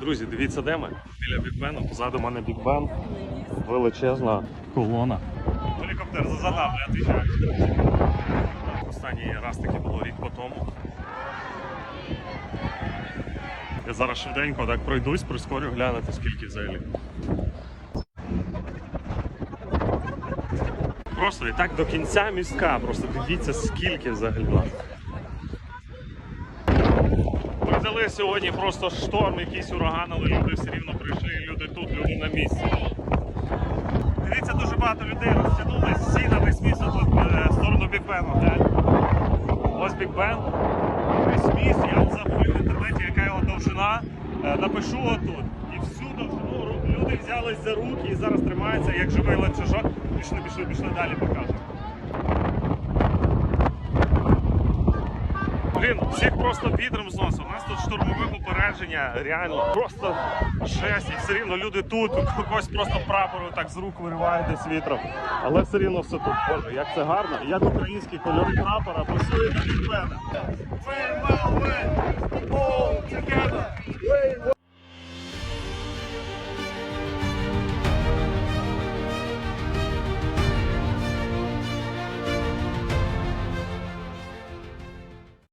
Друзі, дивіться, де ми? Біля Бікбену. Позаду мене Бікбен. Величезна колона. Гелікоптер за нами. Останній раз таки було рік по тому. Я зараз швиденько так пройдусь, прискорю глянути, скільки взагалі. Просто і так до кінця містка, просто дивіться, скільки взагалі Придали сьогодні просто шторм, якийсь ураган, але люди все рівно прийшли, люди тут, люди на місці. Дивіться, дуже багато людей розтягнулись, всі на весь місто тут е, в сторону Бікбену. Ось Бікбен, весь міст, я забув в інтернеті, яка його довжина. Е, Напишу отут. І всю довжину люди взялись за руки і зараз тримаються, як живий ланцюжок. Пішли, пішли, пішли далі покажемо. Блін, всіх просто вітром зносить. У нас тут штурмове попередження, реально просто жесть. І все рівно люди тут, когось просто прапору так з рук виривають десь вітром. Але все рівно все тут. Боже, як це гарно. Як українські кольори прапора пасує від мене.